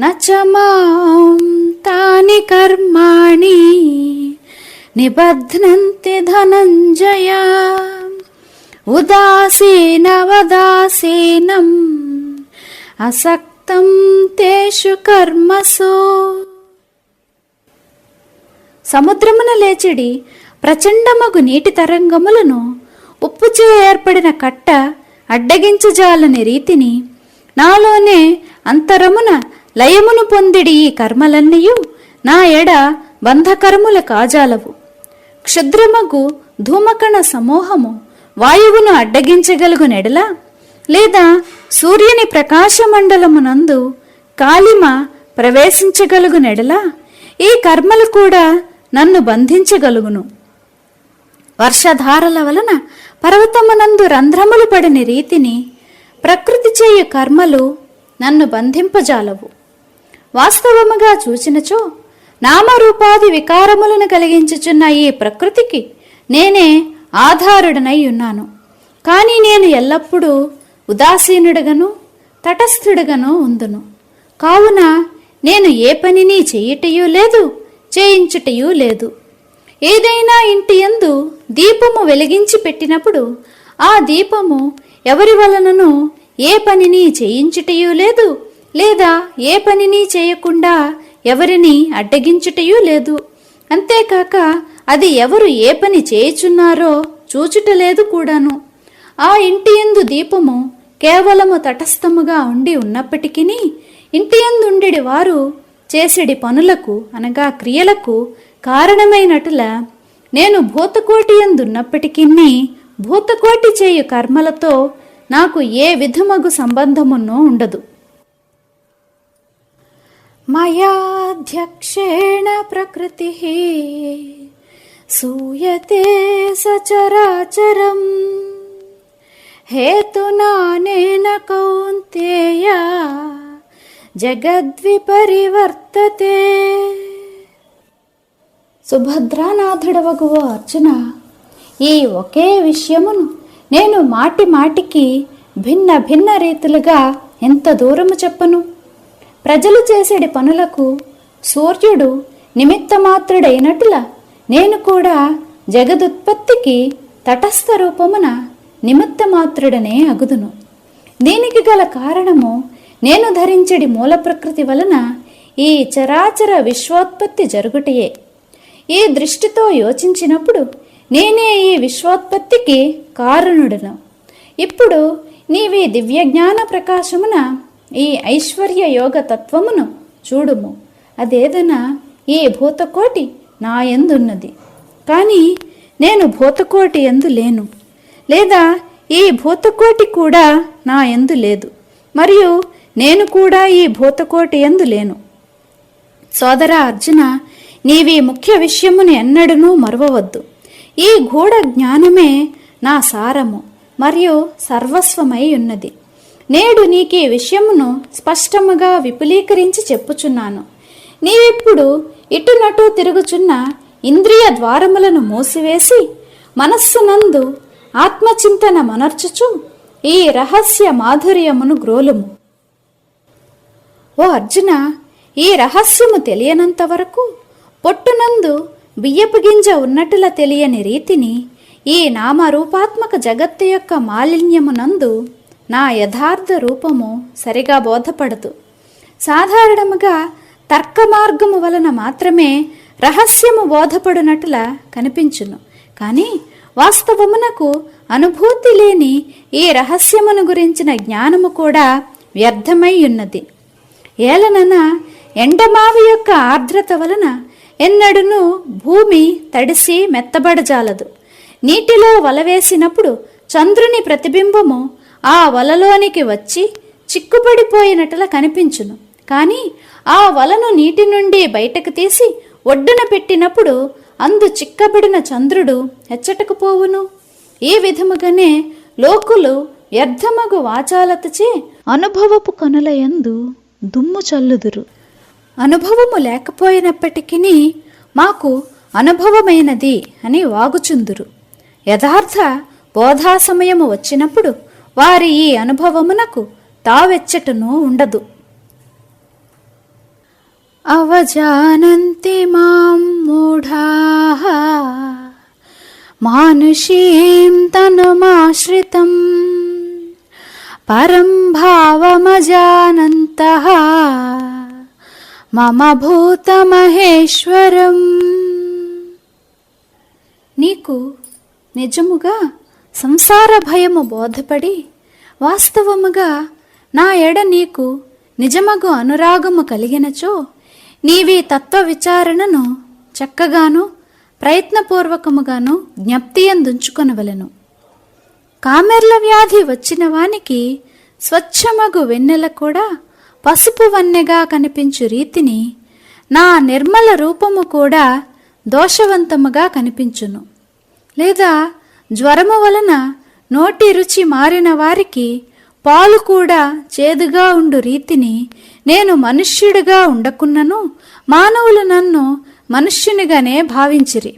నచమాం తాని కర్మాణి నిబధ్నంతి ధనంజయ. ఉదాసీనవదాసీనం అసక్తం తేషు కర్మసో. సముద్రమున లేచిడి ప్రచండమగు నీటి తరంగములను ఉప్పుచే ఏర్పడిన కట్ట అడ్డగించజాలని రీతిని నాలోనే అంతరమున లయమును పొందిడి ఈ కర్మలన్నీయు. నా ఎడ బంధకర్ముల కాజాలవు. క్షుద్రమగు ధూమకణ సమూహము వాయువును అడ్డగించగలుగు నెడలా? లేదా సూర్యుని ప్రకాశమండలమునందు కాలిమ ప్రవేశించగలుగు నెడలా? ఈ కర్మలు కూడా నన్ను బంధించగలుగును. వర్షధారల వలన పర్వతమునందు రంధ్రములు పడిన రీతిని ప్రకృతి చేయు కర్మలు నన్ను బంధింపజాలవు. వాస్తవముగా చూచినచో నామరూపాది వికారములను కలిగించుచున్న ఈ ప్రకృతికి నేనే ఆధారుడనై ఉన్నాను. కానీ నేను ఎల్లప్పుడూ ఉదాసీనుడుగను తటస్థుడుగను ఉందును. కావున నేను ఏ పనిని చేయుటయూ లేదు చేయించుటయూ లేదు. ఏదైనా ఇంటి యందు దీపము వెలిగించి పెట్టినప్పుడు ఆ దీపము ఎవరి వలనను ఏ పనిని చేయించుటయూ లేదు లేదా ఏ పనిని చేయకుండా ఎవరిని అడ్డగించుటయూ లేదు. అంతేకాక అది ఎవరు ఏ పని చేయుచున్నారో చూచుటలేదు కూడాను. ఆ ఇంటి ఎందు దీపము కేవలము తటస్థముగా ఉండి ఉన్నప్పటికీ ఇంటి యందుండెడి వారు చేసేడి పనులకు అనగా క్రియలకు కారణమైనట్ల నేను భూతకోటి ఎందున్నప్పటికీ భూతకోటి చేయు కర్మలతో నాకు ఏ విధమగు సంబంధమునో ఉండదు. మయాధ్యక్షేణ ప్రకృతి సూయతే సచరాచరం. హేతునానేన కౌంతేయ జగద్విపరివర్తతే. సుభద్రానాథుడవగువ ఓ అర్జున ఈ ఒకే విషయమును నేను మాటి మాటికి భిన్న భిన్న రీతులుగా ఎంత దూరము చెప్పను? ప్రజలు చేసేడి పనులకు సూర్యుడు నిమిత్తమాత్రుడైనట్ల నేను కూడా జగదుత్పత్తికి తటస్థ రూపమున నిమిత్తమాత్రుడనే అగుదును. దీనికి గల కారణము నేను ధరించడి మూల ప్రకృతి వలన ఈ చరాచర విశ్వోత్పత్తి జరుగుటయే. ఈ దృష్టితో యోచించినప్పుడు నేనే ఈ విశ్వోత్పత్తికి కారణుడను. ఇప్పుడు నీవి దివ్యజ్ఞాన ప్రకాశమున ఈ ఐశ్వర్య యోగ తత్వమును చూడుము. అదేదనా ఈ భూతకోటి నా ఎందున్నది? కానీ నేను భూతకోటి ఎందు లేను. లేదా ఈ భూతకోటి కూడా నా ఎందు లేదు. మరియు నేను కూడా ఈ భూతకోటి ఎందు లేను. సోదర అర్జున నీవి ముఖ్య విషయమును ఎన్నడనూ మరువవద్దు. ఈ గూఢ జ్ఞానమే నా సారము మరియు సర్వస్వమై ఉన్నది. నేడు నీకు ఈ విషయమును స్పష్టముగా విపులీకరించి చెప్పుచున్నాను. నీవిప్పుడు ఇటునటు తిరుగుచున్న ఇంద్రియ ద్వారములను మూసివేసి మనస్సునందు ఆత్మచింతన మనర్చుచు ఈ రహస్య మాధుర్యమును గ్రోలుము. ఓ అర్జున ఈ రహస్యము తెలియనంత వరకు పొట్టునందు బియ్యపు గింజ ఉన్నట్టుల తెలియని రీతిని ఈ నామరూపాత్మక జగత్తు యొక్క మాలిన్యమునందు నా యథార్థ రూపము సరిగా బోధపడదు. సాధారణముగా తర్క మార్గము వలన మాత్రమే రహస్యము బోధపడునట్ల కనిపించును. కానీ వాస్తవమునకు అనుభూతి లేని ఈ రహస్యమును గురించిన జ్ఞానము కూడా వ్యర్థమై ఉన్నది. ఏలనన ఎండమావి యొక్క ఆర్ద్రత వలన ఎన్నడును భూమి తడిసి మెత్తబడజాలదు. నీటిలో వల వేసినప్పుడు చంద్రుని ప్రతిబింబము ఆ వలలోనికి వచ్చి చిక్కుపడిపోయినట్ల కనిపించును. కానీ ఆ వలను నీటి నుండి బయటకు తీసి ఒడ్డున పెట్టినప్పుడు అందు చిక్కబడిన చంద్రుడు హెచ్చటకు పోవును. ఈ విధముగానే లోకులు వ్యర్థమగు వాచాలతచే అనుభవపు కనుల ఎందు దుమ్ము చల్లుదురు. అనుభవము లేకపోయినప్పటికీ మాకు అనుభవమైనది అని వాగుచుందురు. యథార్థ బోధా సమయము వచ్చినప్పుడు వారి ఈ అనుభవమునకు తావెచ్చటను ఉండదు. అవజానంతి మాం మూఢా. మానుషీం తనుమాశ్రితం. పరం భావమజానంత. మమ భూతమహేశ్వరం. నీకు నిజముగా సంసార భయము బోధపడి వాస్తవముగా నా ఎడ నీకు నిజమగు అనురాగము కలిగినచో నీవి తత్వ విచారణను చక్కగాను ప్రయత్నపూర్వకముగాను జ్ఞప్తియందుంచుకొనవలను. కామెర్ల వ్యాధి వచ్చిన వానికి స్వచ్ఛమగు వెన్నెల కూడా పసుపు వన్నెగా కనిపించు రీతిని నా నిర్మల రూపము కూడా దోషవంతముగా కనిపించును. లేదా జ్వరము వలన నోటి రుచి మారిన వారికి పాలు కూడా చేదుగా ఉండు రీతిని నేను మనుష్యుడిగా ఉండకున్నను మానవులు నన్ను మనుష్యునిగానే భావించిరి.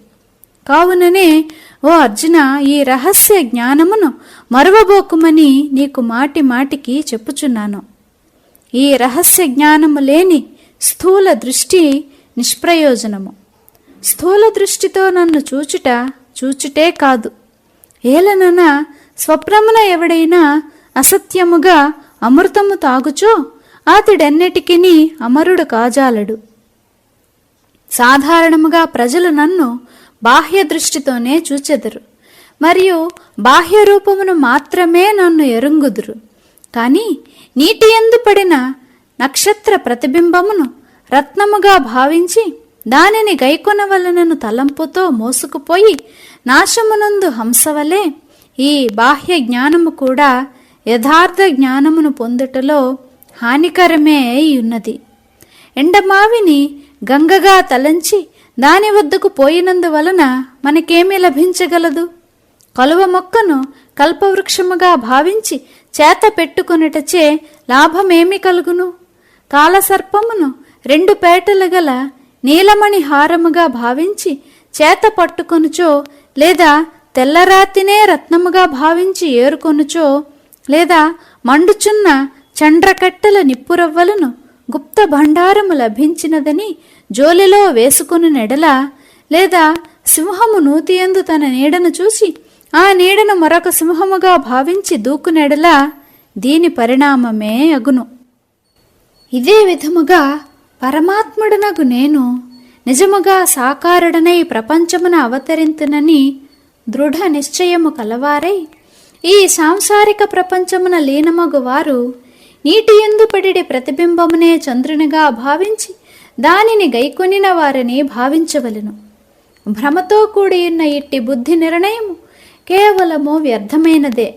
కావుననే ఓ అర్జున ఈ రహస్య జ్ఞానమును మరువబోకుమని నీకు మాటి మాటికి చెప్పుచున్నాను. ఈ రహస్య జ్ఞానము లేని స్థూల దృష్టి నిష్ప్రయోజనము. స్థూల దృష్టితో నన్ను చూచుట చూచుటే కాదు. ఏలనన స్వప్నమున ఎవడైనా అసత్యముగా అమృతము తాగుచో అతడెన్నటికిని అమరుడు కాజాలడు. సాధారణముగా ప్రజలు నన్ను బాహ్య దృష్టితోనే చూచెదరు. మరియు బాహ్య రూపమును మాత్రమే నన్ను ఎరుంగుదురు. కానీ నీటి ఎందు పడిన నక్షత్ర ప్రతిబింబమును రత్నముగా భావించి దానిని గైకొనవలనను తలంపుతో మోసుకుపోయి నాశమునందు హంసవలే ఈ బాహ్య జ్ఞానము కూడా యథార్థ జ్ఞానమును పొందుటలో హానికరమే అయి ఉన్నది. ఎండమావిని గంగగా తలంచి దాని వద్దకు పోయినందువలన మనకేమీ లభించగలదు? కలువ మొక్కను కల్పవృక్షముగా భావించి చేత పెట్టుకొనుటచే లాభమేమి కలుగును? కాలసర్పమును రెండు పేటలు గల నీలమణి హారముగా భావించి చేత పట్టుకొనుచో లేదా తెల్లరాతినే రత్నముగా భావించి ఏరుకొనుచో లేదా మండుచున్న చండ్రకట్టెల నిప్పురవ్వలను గుప్త భండారము లభించినదని జోలిలో వేసుకుని నెడల లేదా సింహము నూతియందు తన నీడను చూసి ఆ నీడను మరొక సింహముగా భావించి దూకునెడల దీని పరిణామమే అగును. ఇదే విధముగా పరమాత్ముడనగు నేను నిజముగా సాకారుడనై ప్రపంచమున అవతరింతునని దృఢ నిశ్చయము కలవారై ఈ సాంసారిక ప్రపంచమున లీనమగు వారు నీటి ఎందు పడిడి ప్రతిబింబమునే చంద్రునిగా భావించి దానిని గైకొనిన వారిని భావించవలెను. భ్రమతో కూడియున్న ఇట్టి బుద్ధి నిర్ణయము కేవలము వ్యర్థమైనదే.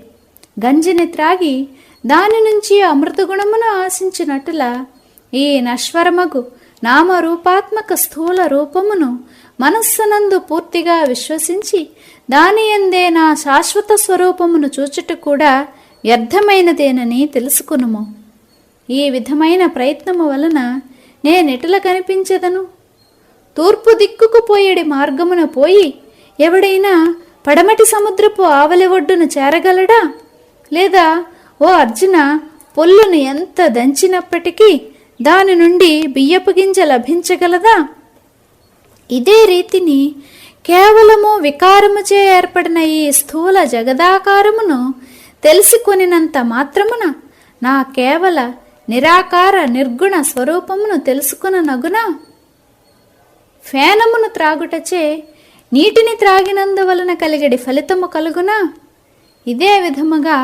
గంజిని త్రాగి దాని నుంచి అమృతగుణమును ఆశించినట్ల ఈ నశ్వరమగు నామరూపాత్మక స్థూల రూపమును మనస్సునందు పూర్తిగా విశ్వసించి దాని ఎందే నా శాశ్వత స్వరూపమును చూచుట కూడా వ్యర్థమైనదేనని తెలుసుకునుము. ఈ విధమైన ప్రయత్నము వలన నేనెటుల కనిపించదను? తూర్పు దిక్కుకు పోయేడి మార్గమున పోయి ఎవడైనా పడమటి సముద్రపు ఆవలి ఒడ్డును చేరగలడా? లేదా ఓ అర్జున పొల్లును ఎంత దంచినప్పటికీ దాని నుండి బియ్యపు గింజ లభించగలదా? ఇదే రీతిని కేవలము వికారముచే ఏర్పడిన ఈ స్థూల జగదాకారమును తెలుసుకొనినంత మాత్రమున నా కేవల నిరాకార నిర్గుణ స్వరూపమును తెలుసుకున్న నగున? ఫేనమును త్రాగుటచే నీటిని త్రాగినందువలన కలిగడి ఫలితము కలుగునా? ఇదే విధముగా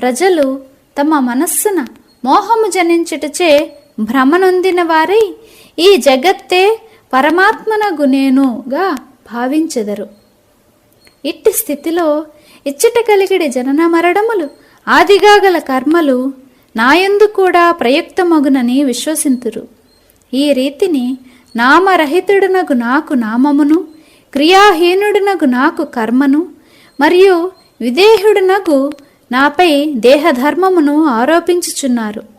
ప్రజలు తమ మనస్సున మోహము జనించుటచే భ్రమనొందిన వారై ఈ జగత్తే పరమాత్మనగు నేనుగా భావించెదరు. ఇట్టి స్థితిలో ఇచ్చట కలిగిడి జనన మరణములు ఆదిగా గల కర్మలు నాయందు కూడా ప్రయుక్తమగునని విశ్వసింతురు. ఈ రీతిని నామరహితుడునగు నాకు నామమును క్రియాహీనుడునగు నాకు కర్మను మరియు విదేహుడునగు నాపై దేహధర్మమును ఆరోపించుచున్నారు.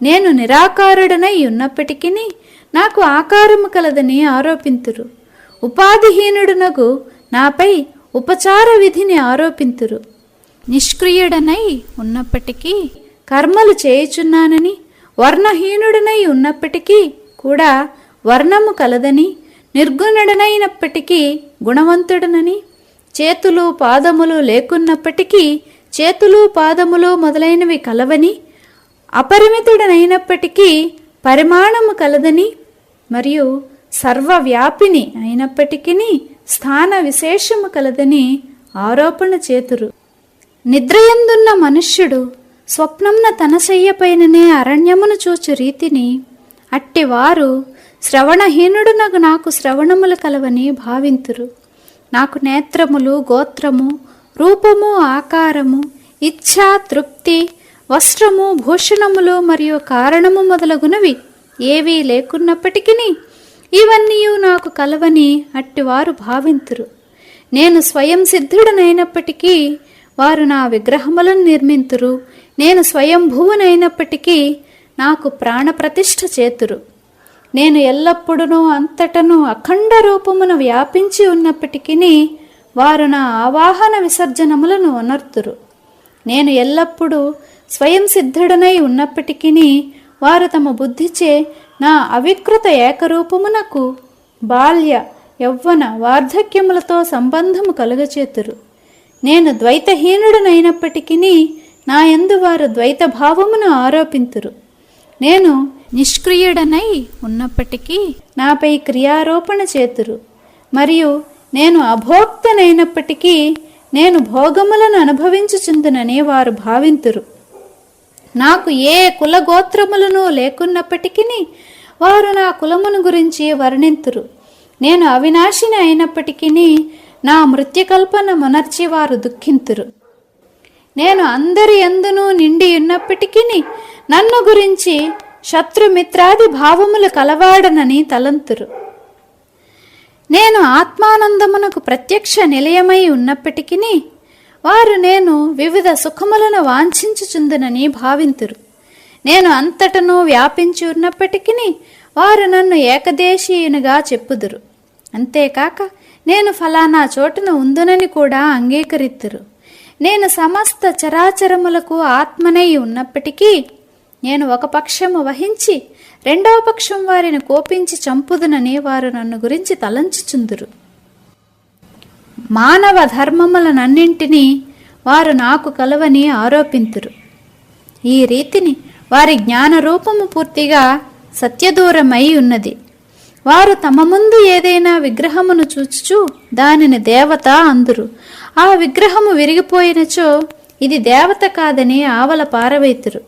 నేను నిరాకారుడనై ఉన్నప్పటికీ నాకు ఆకారము కలదని ఆరోపింతురు. ఉపాధిహీనుడునకు నాపై ఉపచార విధిని ఆరోపింతురు. నిష్క్రియుడనై ఉన్నప్పటికీ కర్మలు చేయుచున్నానని వర్ణహీనుడనై ఉన్నప్పటికీ కూడా వర్ణము కలదని నిర్గుణుడనైనప్పటికీ గుణవంతుడనని చేతులు పాదములు లేకున్నప్పటికీ చేతులు పాదములు మొదలైనవి కలవని అపరిమితుడనైనప్పటికీ పరిమాణము కలదని మరియు సర్వవ్యాపిని అయినప్పటికీ స్థాన విశేషము కలదని ఆరోపణ చేతురు. నిద్రయందున్న మనుష్యుడు స్వప్నంన తన శయ్యపైననే అరణ్యమును చూచు రీతిని అట్టివారు శ్రవణహీనుడునకు నాకు శ్రవణములు కలవని భావింతురు. నాకు నేత్రములు గోత్రము రూపము ఆకారము ఇచ్ఛా తృప్తి వస్త్రము భూషణములు మరియు కారణము మొదలగునవి ఏవీ లేకున్నప్పటికీ ఇవన్నీ నాకు కలవని అట్టివారు భావింతురు. నేను స్వయం సిద్ధుడనైనప్పటికీ వారు నా విగ్రహములను నిర్మింతురు. నేను స్వయంభువునైనప్పటికీ నాకు ప్రాణప్రతిష్ఠ చేతురు. నేను ఎల్లప్పుడూ అంతటను అఖండ రూపమును వ్యాపించి ఉన్నప్పటికీ వారు నా ఆవాహన విసర్జనములను ఉనర్తురు. నేను ఎల్లప్పుడూ స్వయం సిద్ధుడనై ఉన్నప్పటికీ వారు తమ బుద్ధిచే నా అవికృత ఏకరూపమునకు బాల్య యవ్వన వార్ధక్యములతో సంబంధము కలుగచేతురు. నేను ద్వైతహీనుడనైనప్పటికీ నా యందు వారు ద్వైత భావమును ఆరోపింతురు. నేను నిష్క్రియుడనై ఉన్నప్పటికీ నాపై క్రియారోపణ చేతురు. మరియు నేను అభోక్తనైనప్పటికీ నేను భోగములను అనుభవించుచుందునని వారు భావింతురు. నాకు ఏ కులగోత్రములను లేకున్నప్పటికీ వారు నా కులమును గురించి వర్ణింతురు. నేను అవినాశిని అయినప్పటికీ నా మృత్యుకల్పన మునర్చి వారు దుఃఖింతురు. నేను అందరి ఎందును నిండి ఉన్నప్పటికీ నన్ను గురించి శత్రుమిత్రాది భావములు కలవాడనని తలంతురు. నేను ఆత్మానందమునకు ప్రత్యక్ష నిలయమై ఉన్నప్పటికీ వారు నేను వివిధ సుఖములను వాంఛించుచుందునని భావింతురు. నేను అంతటను వ్యాపించి ఉన్నప్పటికీ వారు నన్ను ఏకదేశీయునిగా చెప్పుదురు. అంతేకాక నేను ఫలానా చోటున ఉందునని కూడా అంగీకరిత్తురు. నేను సమస్త చరాచరములకు ఆత్మనై ఉన్నప్పటికీ నేను ఒక పక్షము వహించి రెండవ పక్షం వారిని కోపించి చంపుదునని వారు నన్ను గురించి తలంచుచుందురు. మానవ ధర్మములనన్నింటినీ వారు నాకు కలవని ఆరోపింతురు. ఈ రీతిని వారి జ్ఞాన రూపము పూర్తిగా సత్యదూరమై ఉన్నది. వారు తమ ముందు ఏదైనా విగ్రహమును చూచుచు దానిని దేవత అందురు. ఆ విగ్రహము విరిగిపోయినచో ఇది దేవత కాదని ఆవల పారవైతురు.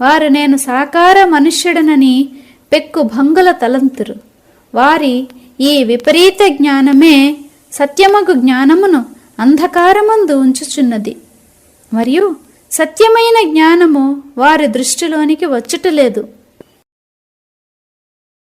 వారు నేను సాకార మనుష్యుడనని పెక్కు భంగుల తలంతురు. వారి ఈ విపరీత జ్ఞానమే సత్యమగు జ్ఞానమును అంధకారమందు ఉంచుచున్నది. మరియు సత్యమైన జ్ఞానము వారి దృష్టిలోనికి వచ్చుటలేదు.